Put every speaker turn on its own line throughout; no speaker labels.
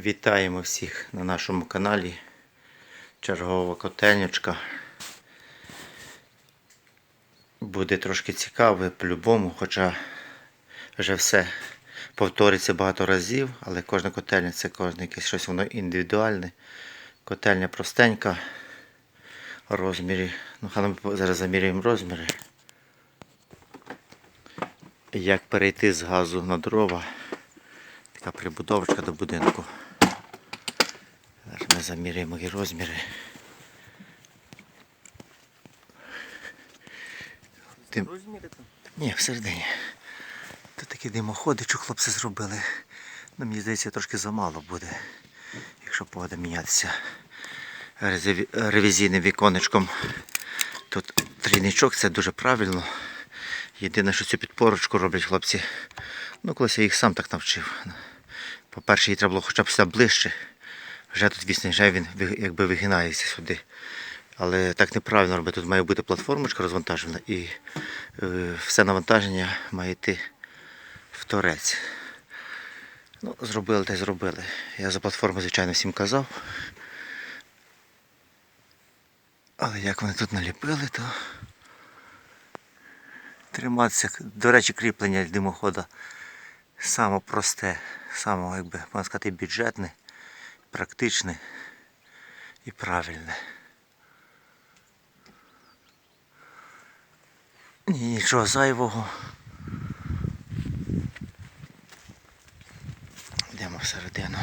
Вітаємо всіх на нашому каналі. Чергова котельнячка. Буде трошки цікаво по-любому, хоча вже все повториться багато разів, але кожна котельня це кожне якесь щось воно індивідуальне. Котельня простенька. Розмірі. Ну, хай ми зараз заміряємо розміри. Як перейти з газу на дрова. Така прибудовочка до будинку. Заміряємо і розміри. Тим... Ні, всередині. Тут такі димоходи, що хлопці зробили. Ну, мені здається, трошки замало буде, якщо погода мінятися ревізійним віконечком. Тут трійничок, це дуже правильно. Єдине, що цю підпорочку роблять хлопці. Ну, колись я їх сам так навчив. По-перше, їй треба було хоча б сюди ближче. Вже тут вісний, вже він якби вигинається сюди. Але так неправильно робити. Тут має бути платформочка розвантажена і е, все навантаження має йти в торець. Ну, зробили та й зробили. Я за платформу, звичайно, всім казав. Але як вони тут наліпили, то триматися. До речі, кріплення димохода саме просте, саме, якби, можна сказати, бюджетне, практичне і правильне. Ні, нічого зайвого. Йдемо всередину.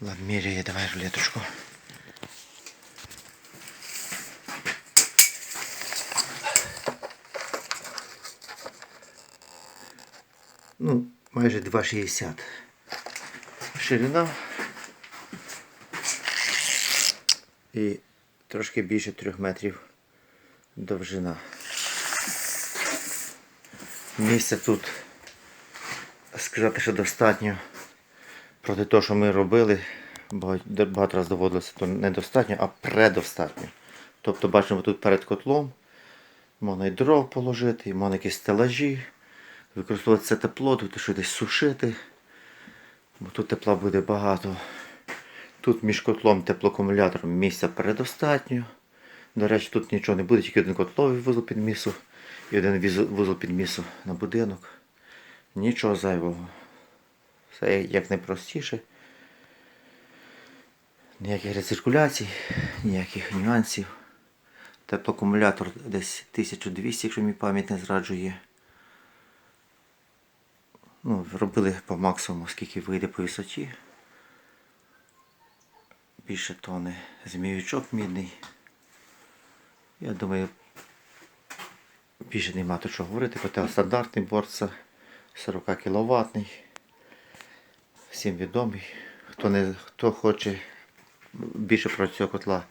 Ладно, давай рулеточку. Ну, майже 2,60. Ширина. І трошки більше 3 метрів довжина. Місця тут сказати, що достатньо. Проти того, що ми робили, багато разів доводилося, то недостатньо, а предостатньо. Тобто бачимо тут перед котлом, можна і дров положити, і можна якісь стелажі, використовувати це тепло, тут що десь сушити, бо тут тепла буде багато. Тут між котлом теплоакумулятором місця передостатньо. До речі, тут нічого не буде, тільки один котловий вузол підмісу і один вузол підмісу на будинок. Нічого зайвого. Все як найпростіше. Ніяких рециркуляцій, ніяких нюансів. Теплоакумулятор десь 1200, якщо мій пам'ять не зраджує. Ну, робили по максимуму, скільки вийде по висоті. Більше тони зміючок мідний. Я думаю, більше нема тут що говорити. Котел стандартний борца 40 кВт. Всім відомий. Хто, не, хто хоче більше про цього котла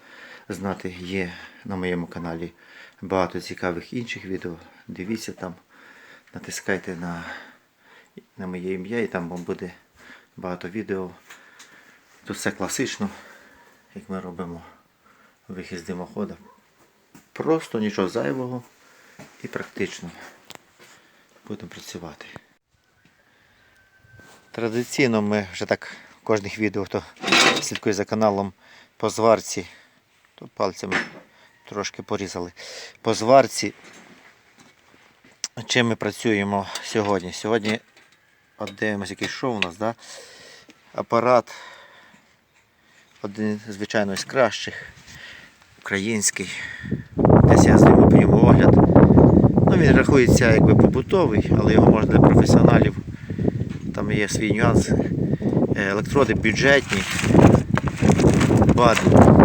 знати, є на моєму каналі багато цікавих інших відео. Дивіться там, натискайте на, на моє ім'я і там буде багато відео. Тут все класично, як ми робимо вихід з димохода. Просто нічого зайвого і практично. Будемо працювати. Традиційно ми вже так кожних відео, хто слідкує за каналом по зварці, то пальцями трошки порізали. По зварці, чим ми працюємо сьогодні? Сьогодні от дивимося, який шоу у нас, да? апарат один, звичайно, з кращих, український. Десь я зніму по ньому огляд. Ну, він рахується якби побутовий, але його можна для професіоналів. Там є свій нюанс. Е, Електроди бюджетні. Бадно.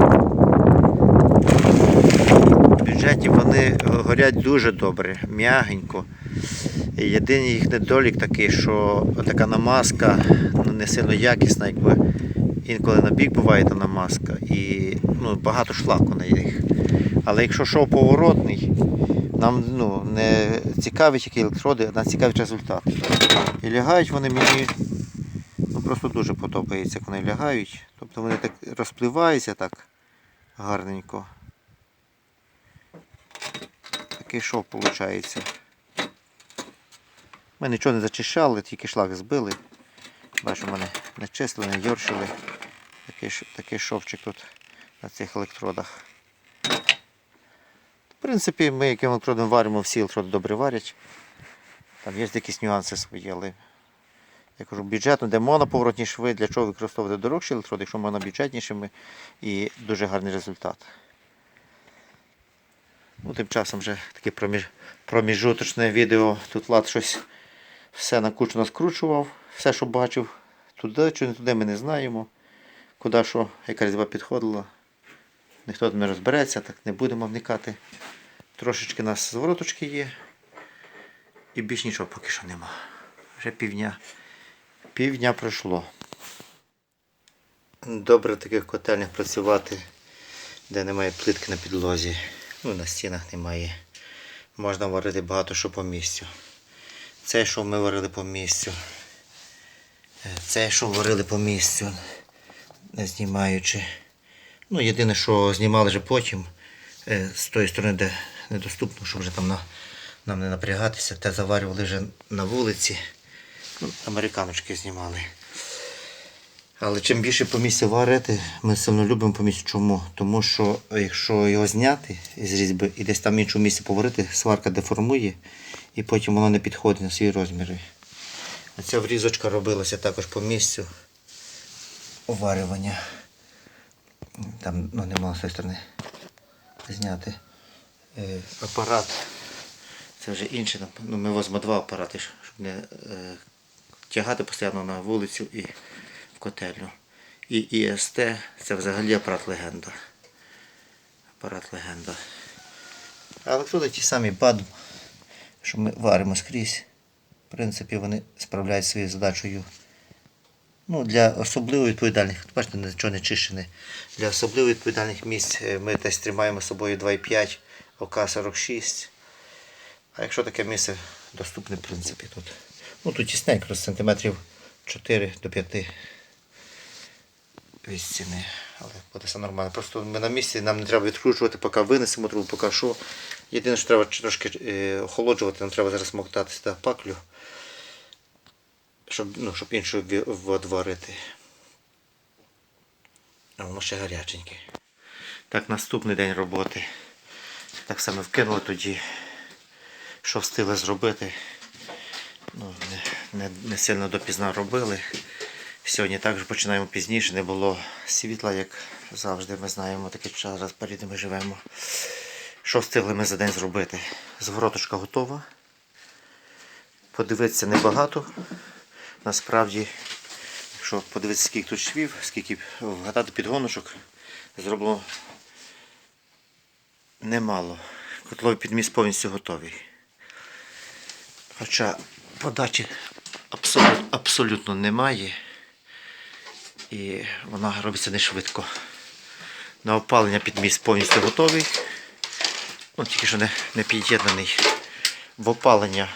Бюджетні вони горять дуже добре, м'ягенько. Єдиний їх недолік такий, що така намазка ну, не сильно якісна, якби інколи на бік буває та намазка і ну, багато шлаку на них. Але якщо шов поворотний, нам ну, не цікавить які електроди, а нас цікавить результат. І лягають вони мені ну, просто дуже подобається, як вони лягають. Тобто вони так розпливаються так гарненько. Такий шов виходить. Ми нічого не зачищали, тільки шлак збили. Бачу, мене не чистили, не йоршили. Такий, такий шовчик тут на цих електродах. В принципі, ми яким електродом варимо, всі електроди добре варять. Там є якісь нюанси свої, але я кажу, бюджетно, де моноповоротні шви, для чого використовувати дорожчі електроди, якщо монобюджетнішими і дуже гарний результат. Ну, тим часом вже таке проміж... проміжуточне відео. Тут Влад щось все накручено скручував, все, що бачив, туди чи не туди ми не знаємо. Куди що, яка різьба підходила. Ніхто не розбереться, так не будемо вникати. Трошечки у нас звороточки є. І більш нічого поки що нема. Вже півдня. Півдня пройшло. Добре в таких котельнях працювати, де немає плитки на підлозі. Ну, на стінах немає. Можна варити багато що по місцю. Це, що ми варили по місцю. Це, що варили по місцю, не знімаючи. Ну, єдине, що знімали вже потім, е, з тої сторони, де недоступно, щоб вже там на, нам не напрягатися, те заварювали вже на вулиці. Ну, американочки знімали. Але чим більше по місці варити, ми сильно любимо по місці. Чому? Тому що якщо його зняти з різьби і десь там в іншому місці поварити, сварка деформує і потім воно не підходить на свої розміри. Оця врізочка робилася також по місцю оварювання. Там ну, не можна з сторони зняти. Е, апарат. Це вже інше. Ну, ми возьмемо два апарати, щоб не е, тягати постійно на вулицю і в котельню. І ІСТ це взагалі апарат легенда. Апарат легенда. Але тут ті самі БАД, що ми варимо скрізь. В принципі, вони справляють своєю задачею. Ну, для особливо відповідальних, бачите, нічого не чищене. Для особливо відповідальних місць е, ми десь тримаємо з собою 2,5 ОК-46. А якщо таке місце доступне, в принципі, тут. Ну тут тісненько, сантиметрів 4 до 5 від стіни. Але буде все нормально. Просто ми на місці, нам не треба відкручувати, поки винесемо трубу, поки що. Єдине, що треба трошки е, охолоджувати, нам треба зараз моктати сюди паклю, щоб, ну, щоб іншу ві- воду варити. А воно ще гаряченьке. Так, наступний день роботи. Так само вкинули тоді що встигли зробити. Ну, не, не, не сильно допізна робили. Сьогодні також починаємо пізніше, не було світла, як завжди. Ми знаємо, такий час перед ми живемо. Що встигли ми за день зробити? Звороточка готова. Подивитися небагато. Насправді, якщо подивитися, скільки тут швів, скільки вгадати підгоночок, зроблено немало. Котловий підміст повністю готовий. Хоча подачі абсолютно, абсолютно немає. І вона робиться не швидко. На опалення підміст повністю готовий. Ну, тільки що не, не під'єднаний. В опалення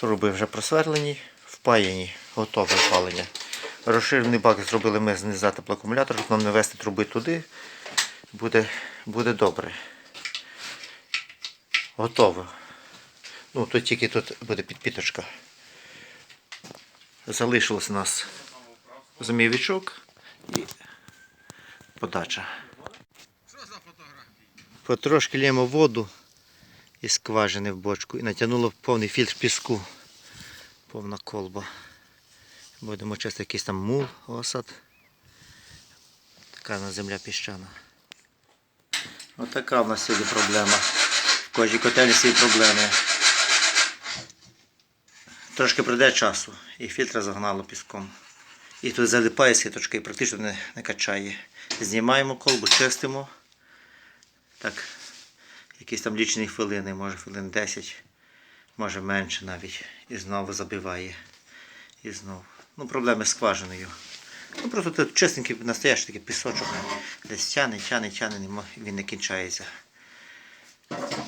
труби вже просверлені, впаяні, готове опалення. Розширений бак зробили ми знизу теплоакумулятор, щоб нам не вести труби туди. Буде, буде добре. Готово. Ну, тут тільки тут буде підпіточка. Залишилось у нас змійовичок і подача. Потрошки лємо воду із скважини в бочку і натягнуло повний фільтр піску. Повна колба. Будемо чисти якийсь там мул, осад. Така на земля піщана. Отака в нас сьогодні проблема. В кожній котелі свої проблеми. Трошки прийде часу і фільтра загнало піском. І тут залипає сіточка і практично не, не качає. Знімаємо колбу, чистимо. Так, якісь там лічені хвилини, може хвилин 10, може менше навіть. І знову забиває. І знову. Ну, проблеми з скважиною. Ну, просто тут чистенький настоящий такий пісочок. Десь тяне, тяне, тяне, він не кінчається.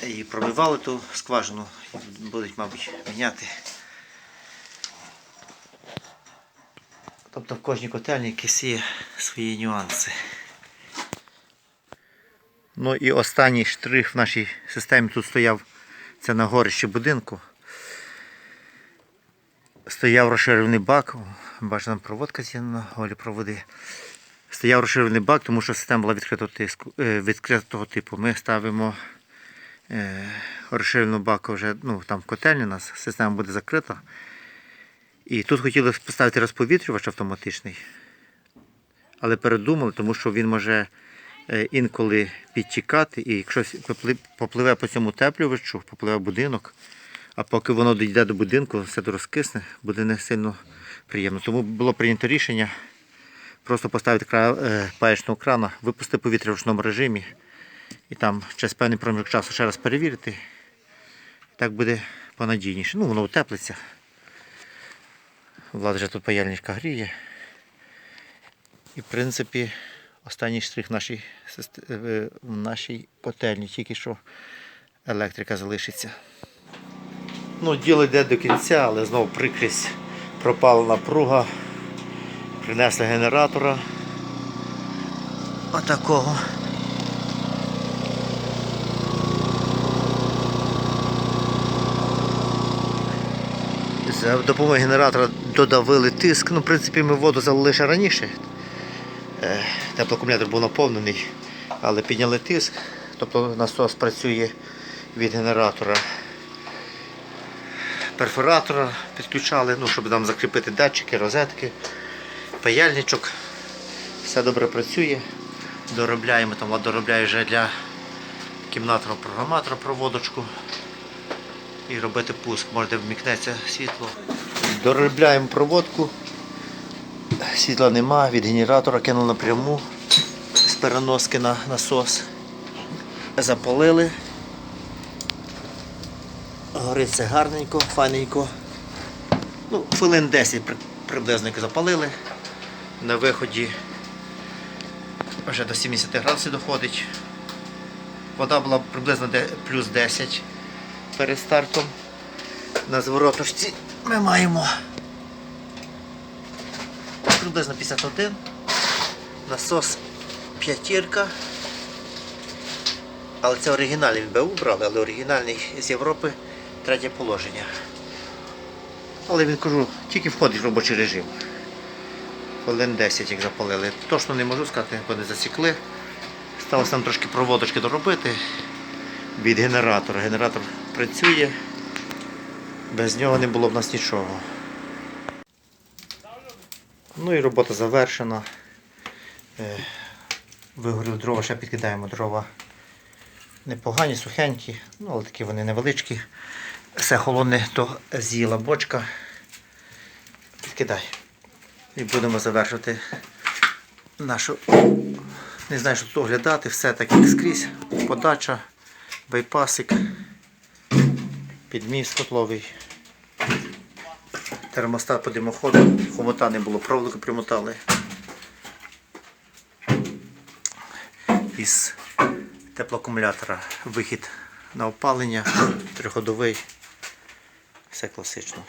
І пробивали ту скважину, будуть, мабуть, міняти. Тобто в кожній котельні якісь є свої нюанси. Ну і останній штрих в нашій системі тут стояв це на горищі будинку. Стояв розширений бак, бачите, там проводка з'єднана, голі проводи. Стояв розширений бак, тому що система була відкритого тиску, е, відкритого типу. Ми ставимо е, розширену бак вже ну, там в котельні у нас, система буде закрита. І тут хотіли поставити розповітрювач автоматичний, але передумали, тому що він може е, інколи підтікати, і якщо попливе по цьому теплювачу, попливе будинок, а поки воно дійде до будинку, все розкисне, буде не сильно приємно. Тому було прийнято рішення просто поставити е, паєчного крана, випустити повітря в ручному режимі і там через певний проміжок часу ще раз перевірити. Так буде понадійніше. Ну, воно утеплиться. Влад вже тут паяльничка гріє. І в принципі останній штрих в нашій, е, в нашій котельні, тільки що електрика залишиться. Ну, діло йде до кінця, але знову прикрість пропала напруга. Принесли генератора. Отакого. За допомогою генератора додавили тиск. Ну, в принципі, ми воду залили ще раніше. Е, Теплоакумулятор був наповнений, але підняли тиск. Тобто насос працює від генератора. Перфоратора підключали, ну, щоб нам закріпити датчики, розетки, паяльничок. Все добре працює. Доробляємо, там Влад доробляє вже для кімнатного програматора проводочку і робити пуск, може вмікнеться світло. Доробляємо проводку. Світла нема, від генератора кинули напряму з переноски на насос. Запалили. Горить все гарненько, файненько. Ну, хвилин 10 приблизно запалили. На виході вже до 70 градусів доходить. Вода була приблизно плюс 10 перед стартом. На зворотності ми маємо приблизно 51. Насос п'ятірка. Але це оригінальний він БУ брали, але оригінальний з Європи третє положення. Але він кажу, тільки входить в робочий режим. Хвилин 10 як запалили. Точно не можу сказати, бо не засікли. Сталося там трошки проводочки доробити від генератора. Генератор працює. Без нього не було б нас нічого. Ну і робота завершена. Е, Вигорів дрова, ще підкидаємо дрова. Непогані, сухенькі, ну але такі вони невеличкі. Все холодне, то з'їла бочка. Підкидай. І будемо завершувати нашу. Не знаю, що тут оглядати, все так як скрізь. Подача, байпасик, підміст котловий. Термостат по димоходу, хомота не було, проволоку примотали. Із теплоакумулятора вихід на опалення, триходовий, все класично.